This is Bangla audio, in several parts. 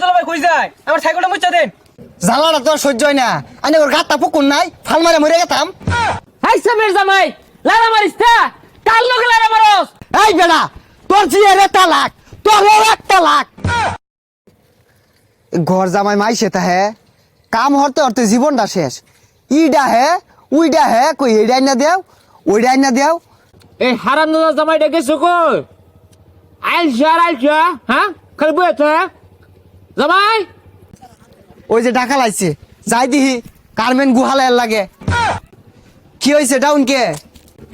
দুলা ভাই কই যায়? আমার সাইকেলটা মুচ্ছা দেন। জ্বালাটা তো সহ্য হয় না। আমি ওর গাতটা পুকুর নাই ফাল মারে মরে গেতাম। হাই সামের জামাই লারা মারিস তা কাল লোকে লারা মারস? এই বেড়া তোর জি তালাক তোর এক তালাক ঘর জামাই মাইছে তা হে কাম হরতে হরতে জীবনটা শেষ। ইডা হে উইডা হে কই এডাই না দেও ওইডাই না দেও। এই হারাম জামাই ডেকেছো কই? আইলছা আর আইলছা হ্যাঁ? খালি বইতে জামাই! ওই যে ডাকা লাইছে যাই দিহি কারমেন গুহালে লাগে। কি হয়েছে ডাউন কে?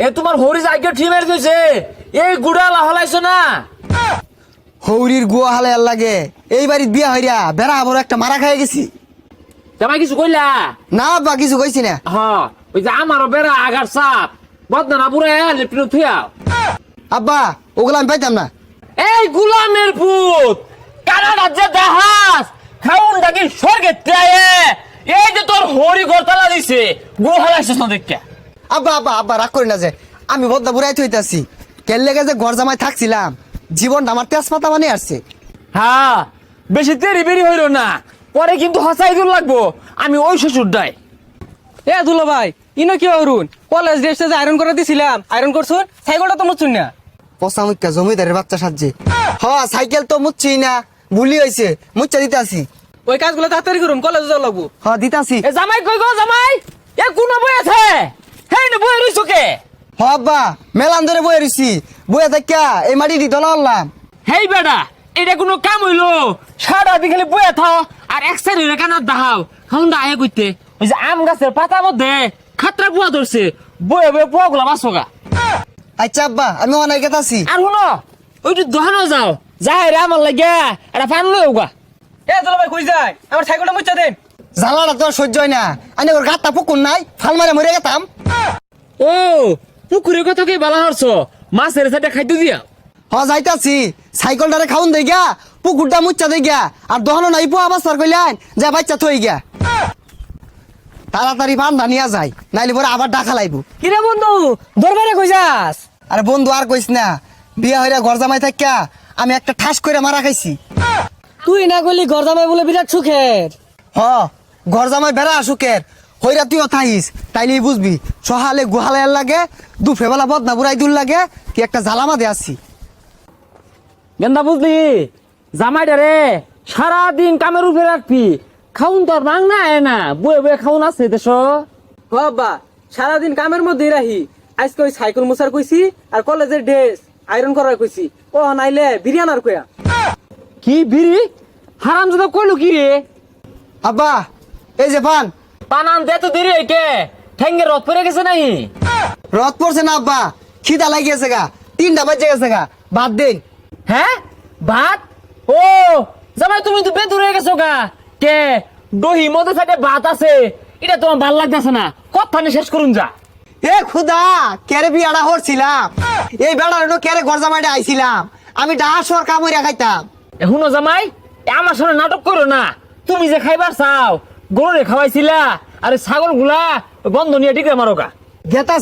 এ তোমার হরি জায়গা ঠিক মেরে দিয়েছে এই গুড়া লাহলাইছো না? হৌরির গুয়া হালে লাগে। এই বাড়ির বিয়া হইরা বেড়া বড় একটা মারা খাই গেছি। জামাই কিছু কইলা? না বা কিছু কইছি না। হ্যাঁ ওই যে আমারও বেড়া আগার সাপ। বদনা পুরে লেপটিন থুয়াও আব্বা ওগুলো আমি পাইতাম না। এই গুলামের পুত! কানাডা যে দেহাস। খাউন ডাকি স্বর্গে ত্যায়ে। এই যে তোর হরি গরতলা দিছে গোহালাইছিস না দেখে আব্বা আব্বা আব্বা রাগ করি না যে। আমি বদ্দা বুড়াই থইতাছি কেন লেগে যে ঘর জামাই থাকছিলাম জীবনটা আমার তেজপাতা মানে আসছে। হ্যাঁ বেশি দেরি বেরি হইল না। পরে কিন্তু হসাই দূর লাগবো। আমি ওই শ্বশুর ডাই। এ দুলা ভাই ইনো কি অরুণ? কলেজ ড্রেসটা যে আয়রন করে দিছিলাম আয়রন করছুন সাইকেলটা তো মুচ্ছুন না। পচা মুখ্যা জমিদারের বাচ্চা সাজছে। হ সাইকেল তো মুচ্ছি না। ভুলি হয়েছে মুচ্চা দিতে আসি। ওই কাজগুলো তাড়াতাড়ি করুন কলেজে যাওয়া লাগবো। হ দিতাছি এ জামাই কই গো জামাই? এ কোন বই আছে? হেই না বই রইছো কে? হ আব্বা মেলান ধরে বয়ে রইছি। বয়ে দেখা এই মাটি দিতে আনলাম। হেই বেডা এটা কোনো কাম হইল? সারা দিন খালি বইয়া থাও আর এক সাইড হইলে কানার দাহাও। হাউন্ডা আহে কইতে ওই যে আম গাছের পাতার মধ্যে খাতরা বুয়া ধরছে। বয়ে বয়ে বুয়া গুলা বাসোগা আচ্ছা আব্বা আমি অনেক গেতাছি আর শুনো ওই যে দোকানও যাও যাই রে আমার লাগে এটা ফান লই গা এ দুলা ভাই কই যায়? আমার সাইকেলটা মুচ্ছা দেন। জ্বালাটা তো আর সহ্য হয় না। আমি ওর গাতটা পুকুর নাই ফাল মারে মরে গেতাম। ও পুকুরের কথা কি বালা হরছ? মাছের সাথে খাইতে দিয়া। হ যাইতাছি। সাইকেলটারে খাউন দেই গা পুকুরটা মুচ্চা দেই গা আর দহনো নাই পোয়া বাচ্চার কইলেন যে বাচ্চা থই গা তাড়াতাড়ি বান্ধা নিয়া যায় নাইলে পরে আবার ডাকা লাইব। কিরে বন্ধু দরবারে কই যাস? আরে বন্ধু আর কইস না। বিয়া হইরা ঘর জামাই থাকিয়া আমি একটা ঠাস করে মারা খাইছি। তুই না গলি ঘর জামাই বলে বিরাট সুখের। হ ঘর জামাই বেড়া আসুকের হইরা তুইও থাইস তাইলেই বুঝবি সহালে গুহালে লাগে দুফে বেলা বদনা বুড়াই দূর লাগে কি একটা জ্বালামা দে আসছি গেন্দা বুঝলি? জামাইটা রে সারাদিন কামের উপরে রাখবি। খাউন তোর মাং না আয় না বয়ে বয়ে খাউন আছে দেশ। হ আব্বা সারাদিন কামের মধ্যে রাহি। আজকে ওই সাইকেল মুসার কইছি আর কলেজের ড্রেস। আয়রন করার কইছি। ও নাইলে বিরিয়ানার কইয়া। কি বিড়ি? হারাম যদি কইলো কি রে? আব্বা এই যে পান। পানান দে তো দেরি হইতে? ঠেঙ্গে রথ পড়ে গেছে নাই রথ পড়ছে না আব্বা। খিদা লাগিয়েছে গা। তিনটা বাজে গেছে গা। বাদ দিন। হ্যাঁ? ভাত? ও জামাই তুমি তো বেদুর হয়ে গেছো গা। কে? দহি মধ্যে সাইডে ভাত আছে। এটা তোমার ভালো লাগতেছে না। কথা নিয়ে শেষ করুন যা। এ খুদা কেরে বিয়াড়া হরছিলাম? এই বেড়ার কেরে ঘর জামাইটা আইছিলাম? আমি ডাহাসর কামড়িয়া খাইতাম। এখনও জামাই এ আমার সামনে নাটক করো না। তুমি যে খাইবার চাও গরুরে খাওয়াইছিলা আরে ছাগলগুলা বন্ধ নিয়ে টিকে মারো গা। গেতা